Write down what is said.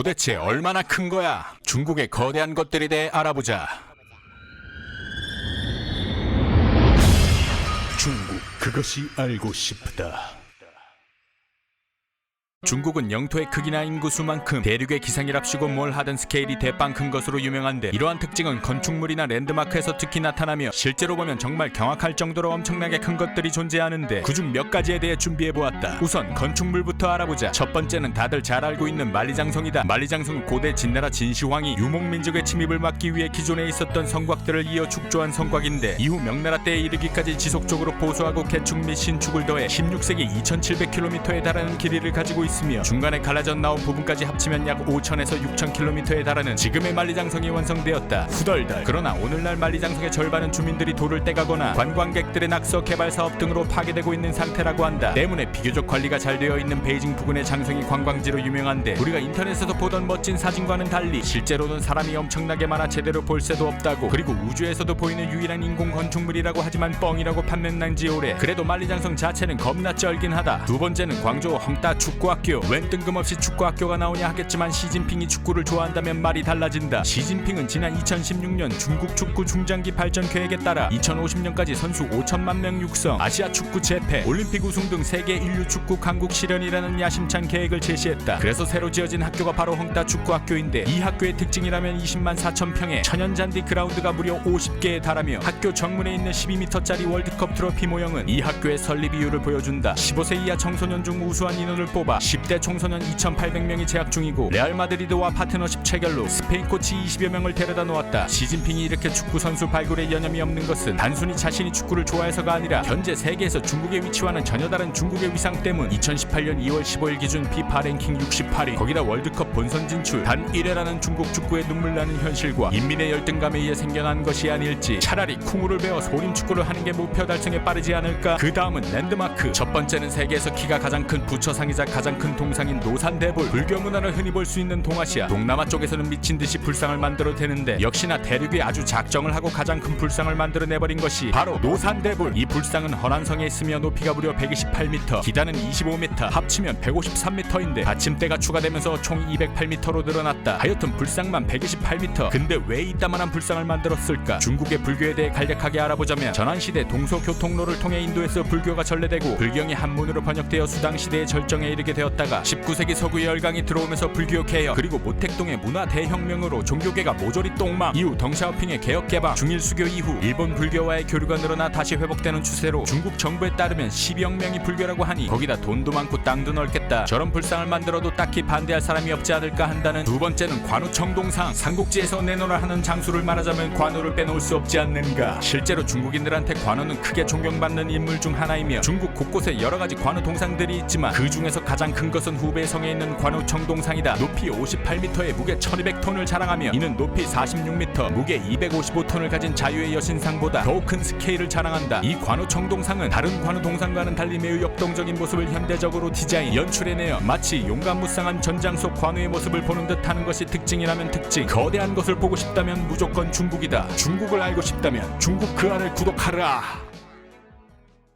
도대체 얼마나 큰 거야? 중국의 거대한 것들에 대해 알아보자. 중국 그것이 알고 싶다. 중국은 영토의 크기나 인구 수만큼 대륙의 기상이랍시고 뭘 하든 스케일이 대빵 큰 것으로 유명한데 이러한 특징은 건축물이나 랜드마크에서 특히 나타나며 실제로 보면 정말 경악할 정도로 엄청나게 큰 것들이 존재하는데 그중 몇 가지에 대해 준비해 보았다. 우선 건축물부터 알아보자. 첫 번째는 다들 잘 알고 있는 만리장성이다. 만리장성은 고대 진나라 진시황이 유목민족의 침입을 막기 위해 기존에 있었던 성곽들을 이어 축조한 성곽인데 이후 명나라 때에 이르기까지 지속적으로 보수하고 개축 및 신축을 더해 16세기 2,700km에 달하는 길이를 가지고 있 으며 중간에 갈라져 나온 부분까지 합치면 약 5,000에서 6,000km에 달하는 지금의 만리장성이 완성되었다. 후덜덜. 그러나 오늘날 만리장성의 절반은 주민들이 돌을 떼가거나 관광객들의 낙서 개발 사업 등으로 파괴되고 있는 상태라고 한다. 때문에 비교적 관리가 잘 되어 있는 베이징 부근의 장성이 관광지로 유명한데 우리가 인터넷에서 보던 멋진 사진과는 달리 실제로는 사람이 엄청나게 많아 제대로 볼 새도 없다고 그리고 우주에서도 보이는 유일한 인공 건축물이라고 하지만 뻥이라고 판명난 지 오래 그래도 만리장성 자체는 겁나 쩔긴 하다 두 번째는 광저우 헝따 축구학 교. 웬 뜬금없이 축구학교가 나오냐 하겠지만 시진핑이 축구를 좋아한다면 말이 달라진다. 시진핑은 지난 2016년 중국 축구 중장기 발전 계획에 따라 2050년까지 선수 5천만 명 육성 아시아 축구 재패 올림픽 우승 등 세계 인류 축구 강국 실현이라는 야심찬 계획을 제시했다. 그래서 새로 지어진 학교가 바로 헝따 축구학교인데 이 학교의 특징이라면 20만 4천 평에 천연 잔디 그라운드가 무려 50개에 달하며 학교 정문에 있는 12m짜리 월드컵 트로피 모형은 이 학교의 설립 이유를 보여준다. 15세 이하 청소년 중 우수한 인원을 뽑아 10대 청소년 2,800명이 재학 중이고 레알 마드리드와 파트너십 체결로 스페인 코치 20여 명을 데려다 놓았다. 시진핑이 이렇게 축구 선수 발굴에 여념이 없는 것은 단순히 자신이 축구를 좋아해서가 아니라 현재 세계에서 중국의 위치와는 전혀 다른 중국의 위상 때문. 2018년 2월 15일 기준 피파 랭킹 68위. 거기다 월드컵 본선 진출. 단 1회라는 중국 축구의 눈물 나는 현실과 인민의 열등감에 의해 생겨난 것이 아닐지 차라리 쿵우를 배워 소림 축구를 하는 게 목표 달성에 빠르지 않을까? 그 다음은 랜드마크. 첫 번째는 세계에서 키가 가장 큰 부처상이자 가장 큰 동상인 노산대불. 불교 문화를 흔히 볼 수 있는 동아시아. 동남아 쪽에서는 미친 듯이 불상을 만들어대는데 역시나 대륙이 아주 작정을 하고 가장 큰 불상을 만들어내버린 것이 바로 노산대불. 이 불상은 허난성에 있으며 높이가 무려 128m 기단은 25m 합치면 153m인데 받침대가 추가되면서 총 208m로 늘어났다. 하여튼 불상만 128m 근데 왜 이따만한 불상을 만들었을까? 중국의 불교에 대해 간략하게 알아보자면 전환시대 동서교통로를 통해 인도에서 불교가 전래되고 불경이 한문으로 번역되어 수당시대의 절정에 이르게 되었다 가 19세기 서구 열강이 들어오면서 불교 개혁 그리고 모택동의 문화 대혁명으로 종교계가 모조리 똥망 이후 덩샤오핑의 개혁 개방 중일 수교 이후 일본 불교와의 교류가 늘어나 다시 회복되는 추세로 중국 정부에 따르면 12억 명이 불교라고 하니 거기다 돈도 많고 땅도 넓겠다. 저런 불상을 만들어도 딱히 반대할 사람이 없지 않을까 한다는 두 번째는 관우 청동상 삼국지에서 내놓으라 하는 장수를 말하자면 관우를 빼놓을 수 없지 않는가. 실제로 중국인들한테 관우는 크게 존경받는 인물 중 하나이며 중국 곳곳에 여러 가지 관우 동상들이 있지만 그 중에서 가장 큰 것은 후베이 성에 있는 관우 청동상이다. 높이 58m에 무게 1200톤을 자랑하며 이는 높이 46m 무게 255톤을 가진 자유의 여신상보다 더욱 큰 스케일을 자랑한다. 이 관우 청동상은 다른 관우 동상과는 달리 매우 역동적인 모습을 현대적으로 디자인 연출해내어 마치 용감무쌍한 전장 속 관우의 모습을 보는 듯하는 것이 특징이라면 특징. 거대한 것을 보고 싶다면 무조건 중국이다. 중국을 알고 싶다면 중국 그 안을 구독하라